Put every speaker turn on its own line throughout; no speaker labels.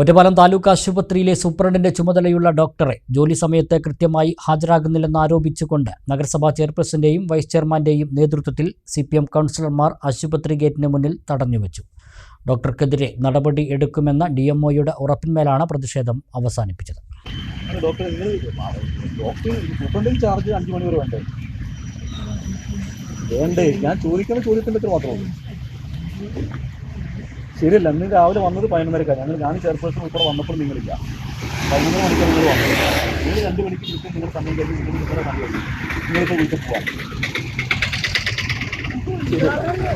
ഒറ്റപ്പാലം താലൂക്ക് ആശുപത്രിയിലെ സൂപ്രണ്ടിന്റെ ചുമതലയുള്ള ഡോക്ടറെ ജോലി സമയത്ത് കൃത്യമായി ഹാജരാകുന്നില്ലെന്ന് ആരോപിച്ചുകൊണ്ട് നഗരസഭാ ചെയർപേഴ്സന്റെയും വൈസ് ചെയർമാന്റെയും നേതൃത്വത്തിൽ സി പി എം കൗൺസിലർമാർ ആശുപത്രി ഗേറ്റിന് മുന്നിൽ തടഞ്ഞുവെച്ചു. ഡോക്ടർക്കെതിരെ നടപടി എടുക്കുമെന്ന ഡി എം ഒയുടെ ഉറപ്പിന്മേലാണ് പ്രതിഷേധം അവസാനിപ്പിച്ചത്.
ഡോക്ടർ ചാർജ് ഞാൻ ചോദിക്കുന്ന ചോദ്യത്തിന്റെ മാത്രമേ ഉള്ളൂ. ശരിയല്ല ഇന്ന് രാവിലെ വന്നത് പതിനൊന്നരക്കാണ്. ഞങ്ങൾ ഞാൻ ചെയർപേഴ്സൺ ഉൾപ്പെടെ വന്നപ്പോൾ നിങ്ങളില്ല. പതിനൊന്നര മണിക്ക് നിങ്ങൾ വന്നു നിങ്ങൾ രണ്ട് മണിക്ക് കൃത്യം നിങ്ങൾ സമയം കഴിഞ്ഞ് നിങ്ങൾ ഇത്ര കണ്ടു കഴിഞ്ഞു നിങ്ങൾക്ക് വീട്ടിൽ പോവാം. ശരിയല്ല.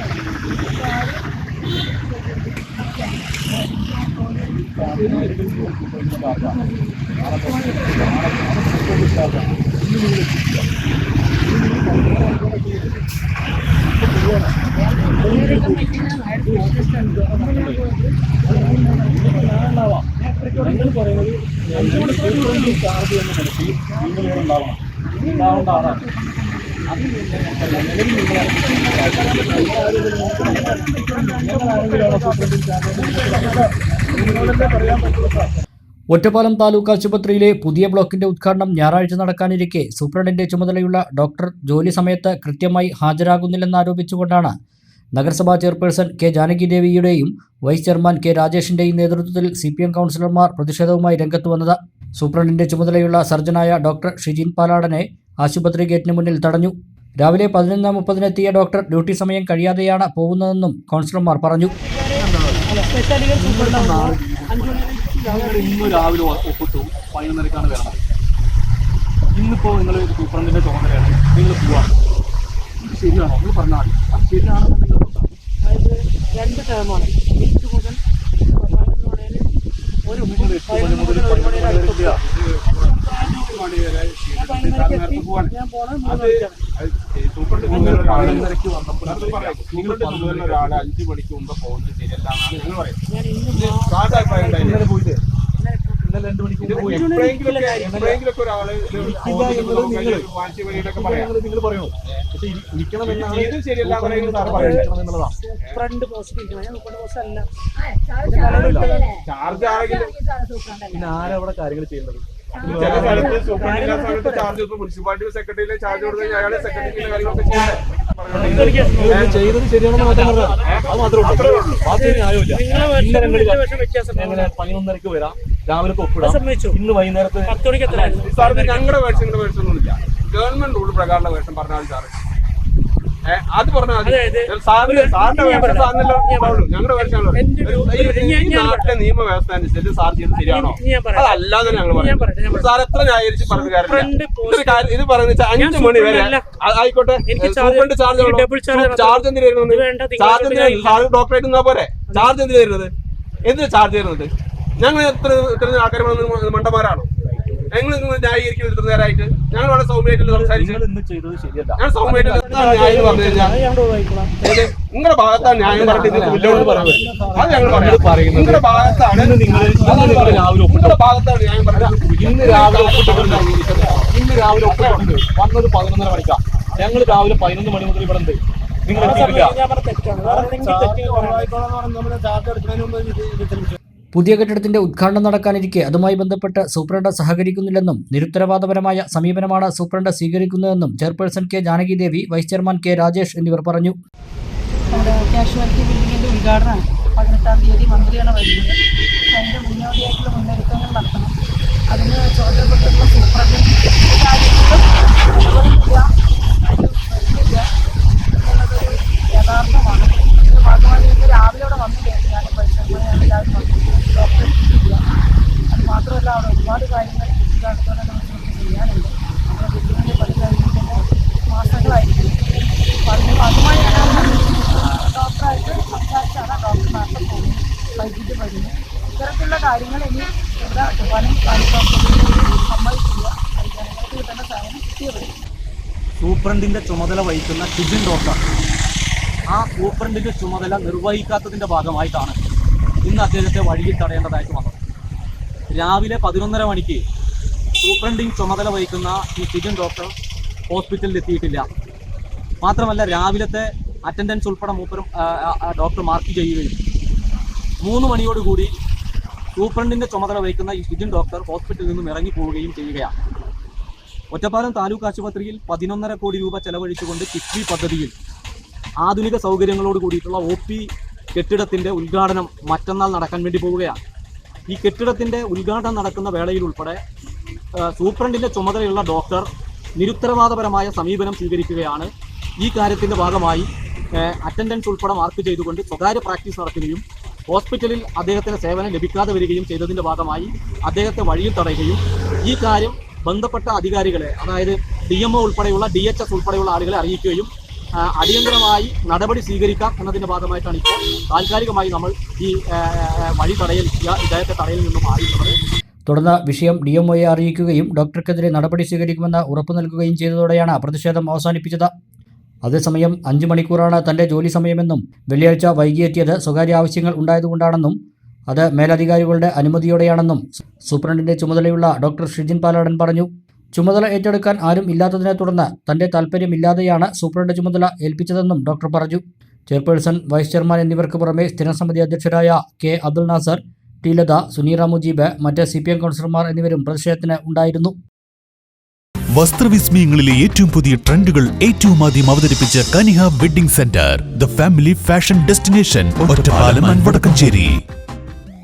നിങ്ങൾ പറയുന്നത് അഞ്ച് മണിക്കൂർ ചാർജ് എന്ന നിലയ്ക്ക് നിങ്ങൾ ഉണ്ടാവണം ഉണ്ടാവേണ്ട ആളാണ് നിങ്ങളാണെങ്കിലാണോ പറയാൻ പറ്റുള്ളൂ?
ഒറ്റപ്പാലം താലൂക്ക് ആശുപത്രിയിലെ പുതിയ ബ്ലോക്കിന്റെ ഉദ്ഘാടനം ഞായറാഴ്ച നടക്കാനിരിക്കെ സൂപ്രണ്ടിന്റെ ചുമതലയുള്ള ഡോക്ടർ ജോലി സമയത്ത് കൃത്യമായി ഹാജരാകുന്നില്ലെന്നാരോപിച്ചുകൊണ്ടാണ് നഗരസഭാ ചെയർപേഴ്സൺ കെ ജാനകി ദേവിയുടെയും വൈസ് ചെയർമാൻ കെ രാജേഷിന്റെയും നേതൃത്വത്തിൽ സി പി എം കൗൺസിലർമാർ പ്രതിഷേധവുമായി രംഗത്ത് വന്നത്. സൂപ്രണ്ടിന്റെ ചുമതലയുള്ള സർജനായ ഡോക്ടർ ഷിജിൻ പാലാടനെ ആശുപത്രി ഗേറ്റിന് മുന്നിൽ തടഞ്ഞു. രാവിലെ പതിനൊന്ന് മുപ്പതിനെത്തിയ ഡോക്ടർ ഡ്യൂട്ടി സമയം കഴിയാതെയാണ് പോകുന്നതെന്നും കൗൺസിലർമാർ പറഞ്ഞു.
ഞങ്ങൾ ഇന്ന് രാവിലെ ഒപ്പിട്ടു. പതിനൊന്നരക്കാണ് വരണത്. ഇന്നിപ്പോൾ നിങ്ങൾ സൂപ്രണ്ടിന്റെ ചുമതലയാണ്. നിങ്ങൾ പോവാണ്. ഇത് ശരിയാണോ? നിങ്ങൾ പറഞ്ഞാൽ മതി. അത് ശരിയാണെന്നുണ്ടെങ്കിൽ.
അതായത് രണ്ട് ശതമാനം എട്ട് മുതൽ പതിനൊന്ന് മണിയിൽ ഒരു
മുതൽ പതിനൊന്ന് മണി വരെ
ചുമതല ഒരാൾ അഞ്ചു മണിക്ക് മുമ്പ് പോകുന്നത് ശരിയല്ല എന്നാണ് പറയുന്നത്
ഞാൻ ഇന്ന്
സാധാ പറയുന്നത്
ഇന്നലെ
ഇന്നലെ പോയിട്ട്
ഇന്നലെ രണ്ട് മണിക്ക് പോയി
എപ്പോഴെങ്കിലൊക്കെ എപ്പോഴെങ്കിലൊക്കെ ഒരാൾ ഇത്
നിങ്ങൾ
വാശി വരിയിലൊക്കെ പറയാം.
നിങ്ങൾ നിങ്ങൾ പക്ഷെ ഇരി- എന്നാണ്
ഇത് പറയുന്നത് സാർ
ചുമതല
പറയുന്നത്.
ഫ്രണ്ട് പോസ്റ്റ്
ചാർജ് ആണെങ്കിൽ
പിന്നെ ആരവിടെ അവിടെ കാര്യങ്ങൾ ചെയ്യുന്നത്?
ചില സ്ഥലത്ത് സൂപ്രണ്ടിന്റെ സ്ഥലത്ത് ചാർജ് ഇപ്പൊ മുനിസിപ്പാലിറ്റി സെക്രട്ടറിയിലെ ചാർജ് കൊടുത്തു കഴിഞ്ഞാൽ അയാളെ സെക്രട്ടറിയുടെ കാര്യങ്ങളൊക്കെ ചെയ്യണ്ടേ
നിങ്ങൾ ചെയ്തത് ശരിയാണെന്ന് മാത്രം പറഞ്ഞാൽ അത് മാത്രമേ ഉള്ളൂ. ബാക്കി ഇന്നലെ പതിനൊന്നരക്ക് വരാം. രാവിലെ ഒപ്പിടാം ഇന്ന് വൈകുന്നേരത്ത്
ഞങ്ങളുടെ വേർഷൻ വേർഷൻ ഒന്നുമില്ല ഗവൺമെന്റ് റൂൾ പ്രകാരമുള്ള വേർഷൻ പറഞ്ഞാൽ സാറ്. അത് പറഞ്ഞാൽ
പറയാം.
ഞങ്ങളുടെ നാട്ടിലെ നിയമവ്യവസ്ഥ അനുസരിച്ച് സാർ ചെയ്ത് ശരിയാണോ? അതല്ലാതെ ഞങ്ങൾ
പറയട്ടെ,
സാർ എത്ര ന്യായീകരിച്ച് പറഞ്ഞ കാര്യം ഇത് പറയുന്നത് അഞ്ചു മണി വരെ ആയിക്കോട്ടെ. സൂപ്രണ്ട്
ചാർജ്
ചാർജ്
ചാർജ്
എന്തിനു ചാർജ് സാർ ഡോക്ടറായിട്ട് നിന്നാ പോരെ? ചാർജ് എന്തിനു തരുന്നത്? എന്തിനാ ചാർജ് ചെയ്യുന്നത് ഞങ്ങൾ എത്ര ഇത്ര ആൾക്കാർ മണ്ടന്മാരാണോ? ഞങ്ങൾ നിങ്ങൾ ന്യായീകരിക്കും ഇത്ര നേരമായിട്ട് ഞങ്ങൾ വളരെ സൗമ്യമായിട്ടുള്ള സംസാരിച്ചത്.
നിങ്ങൾ ഇന്ന് ചെയ്തത് ശരിയല്ല.
ഞാൻ സൗമ്യമായിട്ട് ന്യായം പറഞ്ഞു കഴിഞ്ഞാൽ? നിങ്ങളുടെ ഭാഗത്താണ് ന്യായം പറഞ്ഞിട്ട് വില്ലോട് പറയാൻ അത് ഞങ്ങൾ
പറയുന്നത്
നിങ്ങളുടെ ഭാഗത്താണ്
ഇന്ന് നിങ്ങൾ ഇന്ന് രാവിലെ ഒപ്പിട്ടു
നിങ്ങളുടെ ഭാഗത്താണ് ന്യായം പറഞ്ഞത്
ഇന്ന് രാവിലെ ഇന്ന് രാവിലെ ഒപ്പിട്ടിട്ടുണ്ട് വന്നത് പതിനൊന്നര മണിക്കാണ് ഞങ്ങൾ രാവിലെ പതിനൊന്ന് മണി മുതൽ ഇവിടെ ഉണ്ട്. നിങ്ങൾ എത്തിയിട്ടില്ല.
പുതിയ കെട്ടിടത്തിന്റെ ഉദ്ഘാടനം നടക്കാനിരിക്കെ അതുമായി ബന്ധപ്പെട്ട് സൂപ്രണ്ട് സഹകരിക്കുന്നില്ലെന്നും നിരുത്തരവാദപരമായ സമീപനമാണ് superintendent സ്വീകരിക്കുന്നതെന്നും chairperson K Janaki Devi vice chairman K Rajesh എന്നിവർ പറഞ്ഞു.
പതിനെട്ടാം തീയതി മന്ത്രിയാണ് വരുന്നത്. അതിന്റെ മുന്നോടിയായിട്ടുള്ള മുന്നൊരുക്കങ്ങൾ നടത്തണം. അതിന് ചുമതലപ്പെട്ടിട്ടുള്ള സൂപ്രണ്ട് കാര്യങ്ങളും ഇടപെടുന്നില്ല അതിന് വരുന്നില്ല എന്നുള്ളതൊരു യഥാർത്ഥമാണ് ഇതിന്റെ ഭാഗമായി ഇന്ന് രാവിലെ അവിടെ വന്നില്ല ഞാൻ പരിശ്രമം എല്ലാവരും വന്നു ഡോക്ടറെ കിട്ടിയില്ല അത് മാത്രമല്ല അവിടെ ഒരുപാട് ഇത്തരത്തിലുള്ള കാര്യങ്ങൾ വരും
സൂപ്രണ്ടിന്റെ ചുമതല വഹിക്കുന്ന ഷിജിൻ ഡോക്ടർ ആ സൂപ്രണ്ടിന്റെ ചുമതല നിർവഹിക്കാത്തതിന്റെ ഭാഗമായിട്ടാണ് ഇന്ന് അദ്ദേഹത്തെ വഴിയിൽ തടയേണ്ടതായിട്ട് വന്നത്. രാവിലെ പതിനൊന്നര മണിക്ക് സൂപ്രണ്ടിങ് ചുമതല വഹിക്കുന്ന ഈ സിജൻ ഡോക്ടർ ഹോസ്പിറ്റലിൽ എത്തിയിട്ടില്ല. മാത്രമല്ല രാവിലത്തെ അറ്റൻഡൻസ് ഉൾപ്പെടെ മൂപ്പരും ഡോക്ടർ മാർക്ക് ചെയ്യുകയും. മൂന്ന് മണിയോടുകൂടി
സൂപ്രണ്ടിന്റെ ചുമതല വഹിക്കുന്ന ഈ സിജിൻ ഡോക്ടർ ഹോസ്പിറ്റലിൽ നിന്നും ഇറങ്ങി പോവുകയും ചെയ്യുകയാണ്. ഒറ്റപ്പാലം താലൂക്ക് ആശുപത്രിയിൽ പതിനൊന്നര കോടി രൂപ ചെലവഴിച്ചുകൊണ്ട് കിഫ്ബി പദ്ധതിയിൽ ആധുനിക സൗകര്യങ്ങളോട് കൂടിയിട്ടുള്ള ഒ പി കെട്ടിടത്തിന്റെ ഉദ്ഘാടനം മറ്റന്നാൾ നടക്കാൻ വേണ്ടി പോവുകയാണ്. ഈ കെട്ടിടത്തിന്റെ ഉദ്ഘാടനം നടക്കുന്ന ആ, സൂപ്രണ്ടിന്റെ ചുമതലയുള്ള ഡോക്ടർ നിരുത്തരവാദപരമായ സമീപനം സ്വീകരിക്കുകയാണ്. ഈ കാര്യത്തിന്റെ ഭാഗമായി അറ്റൻഡൻസ് ഉൾപ്പെടെ മാർക്ക് ചെയ്തുകൊണ്ട് സ്വകാര്യ പ്രാക്ടീസ് നടത്തുകയും ഹോസ്പിറ്റലിൽ അദ്ദേഹത്തിന് സേവനം ലഭിക്കാതെ വരികയും ചെയ്തതിന്റെ ഭാഗമായി അദ്ദേഹത്തെ വഴിയിൽ തടയുകയും ഈ കാര്യം ബന്ധപ്പെട്ട അധികാരികളെ അതായത് ഡി എം ഒ ഉൾപ്പെടെയുള്ള ഡി എച്ച് എസ് ഉൾപ്പെടെയുള്ള ആളുകളെ അറിയിക്കുകയും അടിയന്തരമായി നടപടി സ്വീകരിക്കാം എന്നതിന്റെ ഭാഗമായിട്ടാണ് ഇപ്പോൾ താൽക്കാലികമായി നമ്മൾ ഈ വഴി തടയൽ ഇദ്ദേഹത്തെ തടയിൽ നിന്നും മാറിയിട്ടുള്ളത്
തുടർന്ന് വിഷയം ഡി എം ഒയെ അറിയിക്കുകയും ഡോക്ടർക്കെതിരെ നടപടി സ്വീകരിക്കുമെന്ന് ഉറപ്പു നൽകുകയും ചെയ്തതോടെയാണ് പ്രതിഷേധം അവസാനിപ്പിച്ചത്. അതേസമയം അഞ്ചു മണിക്കൂറാണ് തന്റെ ജോലി സമയമെന്നും വെള്ളിയാഴ്ച വൈകിയെത്തിയത് സ്വകാര്യ ആവശ്യങ്ങൾ ഉണ്ടായതുകൊണ്ടാണെന്നും അത് മേലധികാരികളുടെ അനുമതിയോടെയാണെന്നും സൂപ്രണ്ടിന്റെ ചുമതലയുള്ള ഡോക്ടർ ഷിജിൻ പാലാടൻ പറഞ്ഞു. ചുമതല ഏറ്റെടുക്കാൻ ആരും ഇല്ലാത്തതിനെ തുടർന്ന് തന്റെ താൽപ്പര്യമില്ലാതെയാണ് സൂപ്രണ്ട് ചുമതല ഏൽപ്പിച്ചതെന്നും ഡോക്ടർ പറഞ്ഞു. ചെയർപേഴ്സൺ വൈസ് ചെയർമാൻ എന്നിവർക്ക് പുറമെ സ്ഥിരം സമിതി അധ്യക്ഷരായ കെ അബ്ദുൽ നാസർ ടി ലത സുനീറ മുജീബ് മറ്റ് സി പി എം കൗൺസിലർമാർ എന്നിവരും പ്രതിഷേധത്തിന് ഉണ്ടായിരുന്നു.
വസ്ത്രവിസ്മയങ്ങളിലെ ഏറ്റവും പുതിയ ട്രെൻഡുകൾ ഏറ്റവും ആദ്യം അവതരിപ്പിച്ച Kaniha wedding centre the family fashion destination Vadakkanchery.